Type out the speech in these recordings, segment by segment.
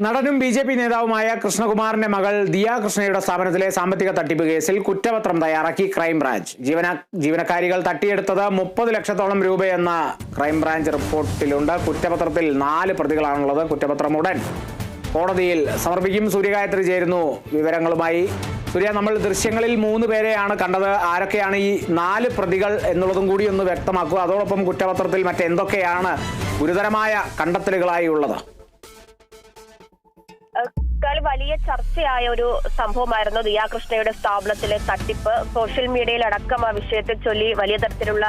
നടനും B J P നേതാവുമായ കൃഷ്ണകുമാറിന്റെ മകൾ ദിയ കൃഷ്ണയുടെ സ്ഥാപനത്തിലെ സാമ്പത്തിക തട്ടിപ്പ് കേസിൽ കുറ്റപത്രം തയ്യാറാക്കി ക്രൈംബ്രാഞ്ച് ജീവന ജീവനക്കാരികൾ തട്ടിയെടുത്തത് മുപ്പത് ലക്ഷത്തോളം രൂപയെന്ന ക്രൈംബ്രാഞ്ച് റിപ്പോർട്ടിലുണ്ട്. കുറ്റപത്രത്തിൽ നാല് പ്രതികളാണുള്ളത്. കുറ്റപത്രം ഉടൻ കോടതിയിൽ സമർപ്പിക്കും. സൂര്യഗായത്രി ചേരുന്നു വിവരങ്ങളുമായി. സൂര്യ നമ്മൾ ദൃശ്യങ്ങളിൽ മൂന്ന് പേരെയാണ് കണ്ടത്. ആരൊക്കെയാണ് ഈ നാല് പ്രതികൾ എന്നുള്ളതും കൂടി ഒന്ന് വ്യക്തമാക്കുക. അതോടൊപ്പം കുറ്റപത്രത്തിൽ മറ്റെന്തൊക്കെയാണ് ഗുരുതരമായ കണ്ടെത്തലുകളായി ഉള്ളത്? ക്കാൾ വലിയ ചർച്ചയായ ഒരു സംഭവമായിരുന്നു ദിയാകൃഷ്ണയുടെ സ്ഥാപനത്തിലെ തട്ടിപ്പ്. സോഷ്യൽ മീഡിയയിൽ അടക്കം ആ വിഷയത്തെ ചൊല്ലി വലിയ തരത്തിലുള്ള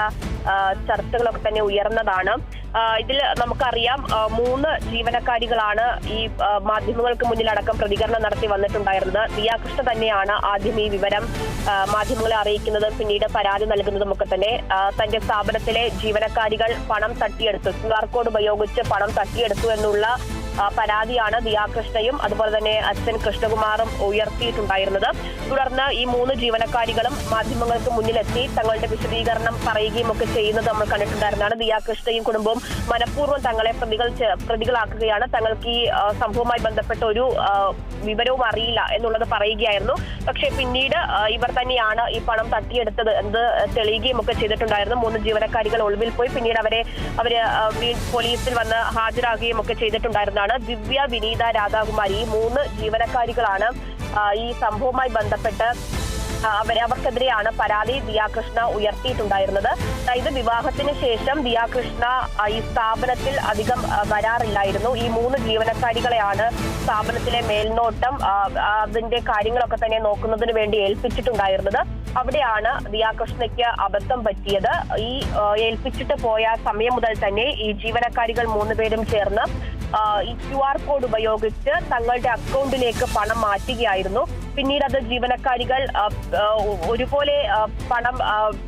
ചർച്ചകളൊക്കെ തന്നെ ഉയർന്നതാണ്. ഇതിൽ നമുക്കറിയാം മൂന്ന് ജീവനക്കാരികളാണ് ഈ മാധ്യമങ്ങൾക്ക് മുന്നിൽ അടക്കം പ്രതികരണം നടത്തി വന്നിട്ടുണ്ടായിരുന്നത്. ദിയാകൃഷ്ണ തന്നെയാണ് ആദ്യം ഈ വിവരം മാധ്യമങ്ങളെ അറിയിക്കുന്നത് പിന്നീട് പരാതി നൽകുന്നതും ഒക്കെ തന്നെ തന്റെ സ്ഥാപനത്തിലെ ജീവനക്കാരികൾ പണം തട്ടിയെടുത്തു. ക്യു ആർ കോഡ് ഉപയോഗിച്ച് പണം തട്ടിയെടുത്തു എന്നുള്ള പരാതിയാണ് ദിയാകൃഷ്ണയും അതുപോലെ തന്നെ അച്ഛൻ കൃഷ്ണകുമാറും ഉയർത്തിയിട്ടുണ്ടായിരുന്നത്. തുടർന്ന് ഈ മൂന്ന് ജീവനക്കാരികളും മാധ്യമങ്ങൾക്ക് മുന്നിലെത്തി തങ്ങളുടെ വിശദീകരണം പറയുകയും ഒക്കെ ചെയ്യുന്നത് നമ്മൾ കണ്ടിട്ടുണ്ടായിരുന്നതാണ്. ദിയാകൃഷ്ണയും കുടുംബവും മനഃപൂർവം തങ്ങളെ പ്രതികൾ പ്രതികളാക്കുകയാണ്. തങ്ങൾക്ക് ഈ സംഭവവുമായി ബന്ധപ്പെട്ട ഒരു വിവരവും അറിയില്ല എന്നുള്ളത് പറയുകയായിരുന്നു. പക്ഷേ പിന്നീട് ഇവർ തന്നെയാണ് ഈ പണം തട്ടിയെടുത്തത് എന്ത് തെളിയുകയും ഒക്കെ ചെയ്തിട്ടുണ്ടായിരുന്നു. മൂന്ന് ജീവനക്കാരികൾ ഒളിവിൽ പോയി പിന്നീട് അവരെ അവർ പോലീസിൽ വന്ന് ഹാജരാകുകയും ഒക്കെ ചെയ്തിട്ടുണ്ടായിരുന്നതാണ് ദിവ്യ വിനീത രാധാകുമാരി ഈ മൂന്ന് ജീവനക്കാരികളാണ് ഈ സംഭവവുമായി ബന്ധപ്പെട്ട് ആ, അവരെ അവർക്കെതിരെയാണ് പരാതി ദിയാകൃഷ്ണ ഉയർത്തിയിട്ടുണ്ടായിരുന്നത്. അതായത് വിവാഹത്തിന് ശേഷം ദിയാകൃഷ്ണ ഈ സ്ഥാപനത്തിൽ അധികം വരാറില്ലായിരുന്നു. ഈ മൂന്ന് ജീവനക്കാരികളെയാണ് സ്ഥാപനത്തിലെ മേൽനോട്ടം അതിന്റെ കാര്യങ്ങളൊക്കെ തന്നെ നോക്കുന്നതിന് വേണ്ടി ഏൽപ്പിച്ചിട്ടുണ്ടായിരുന്നത്. അവിടെയാണ് ദിയാകൃഷ്ണയ്ക്ക് അബദ്ധം പറ്റിയത്. ഈ ഏൽപ്പിച്ചിട്ട് പോയ സമയം മുതൽ തന്നെ ഈ ജീവനക്കാരികൾ മൂന്നുപേരും ചേർന്ന് ഈ ക്യു ആർ കോഡ് ഉപയോഗിച്ച് തങ്ങളുടെ അക്കൗണ്ടിലേക്ക് പണം മാറ്റുകയായിരുന്നു. പിന്നീട് അത് ജീവനക്കാരികൾ ഒരുപോലെ പണം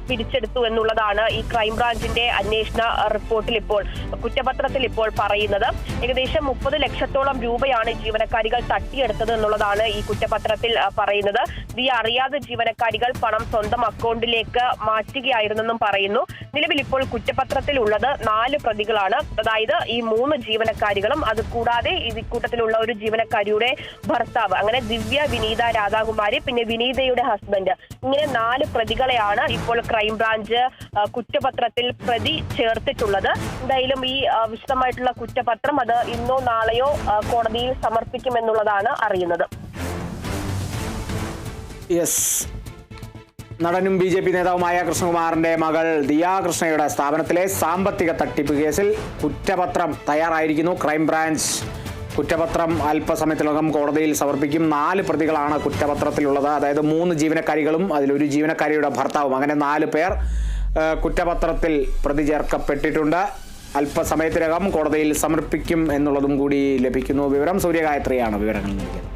പിടിച്ചെടുത്തു എന്നുള്ളതാണ് ഈ ക്രൈംബ്രാഞ്ചിന്റെ അന്വേഷണ റിപ്പോർട്ടിൽ ഇപ്പോൾ കുറ്റപത്രത്തിൽ ഇപ്പോൾ പറയുന്നത്. ഏകദേശം മുപ്പത് ലക്ഷത്തോളം രൂപയാണ് ജീവനക്കാരികൾ തട്ടിയെടുത്തത് എന്നുള്ളതാണ് ഈ കുറ്റപത്രത്തിൽ പറയുന്നത്. ഈ അറിയാതെ ജീവനക്കാരികൾ പണം സ്വന്തം അക്കൗണ്ടിലേക്ക് മാറ്റുകയായിരുന്നെന്നും പറയുന്നു. നിലവിൽ ഇപ്പോൾ കുറ്റപത്രത്തിൽ ഉള്ളത് നാല് പ്രതികളാണ്. അതായത് ഈ മൂന്ന് ജീവനക്കാരികളും അത് കൂടാതെ ഈ കൂട്ടത്തിലുള്ള ഒരു ജീവനക്കാരിയുടെ ഭർത്താവ് അങ്ങനെ ദിവ്യ വിനീത രാധാകുമാരി പിന്നെ വിനീതയുടെ ഹസ്ബൻഡ് ഇങ്ങനെ നാല് പ്രതികളെയാണ് ഇപ്പോൾ ക്രൈംബ്രാഞ്ച് കുറ്റപത്രത്തിൽ പ്രതി ചേർത്തിട്ടുള്ളത്. എന്തായാലും ഈ വിശദമായിട്ടുള്ള കുറ്റപത്രം അത് ഇന്നോ നാളെയോ കോടതിയിൽ സമർപ്പിക്കുമെന്നുള്ളതാണ് അറിയുന്നത്. യെസ് നടനും ബി ജെ പി നേതാവുമായ കൃഷ്ണകുമാറിന്റെ മകൾ ദിയാ കൃഷ്ണയുടെ സ്ഥാപനത്തിലെ സാമ്പത്തിക തട്ടിപ്പ് കേസിൽ കുറ്റപത്രം തയ്യാറായിരിക്കുന്നു. ക്രൈംബ്രാഞ്ച് കുറ്റപത്രം അല്പസമയത്തിനകം കോടതിയിൽ സമർപ്പിക്കും. നാല് പ്രതികളാണ് കുറ്റപത്രത്തിലുള്ളത്. അതായത് മൂന്ന് ജീവനക്കാരികളും അതിലൊരു ജീവനക്കാരിയുടെ ഭർത്താവും. അങ്ങനെ നാല് പേർ കുറ്റപത്രത്തിൽ പ്രതി ചേർക്കപ്പെട്ടിട്ടുണ്ട്. അല്പസമയത്തിനകം കോടതിയിൽ സമർപ്പിക്കും എന്നുള്ളതും കൂടി ലഭിക്കുന്നു. വിവരം സൂര്യഗായത്രിയാണ് വിവരങ്ങൾ നൽകിയത്.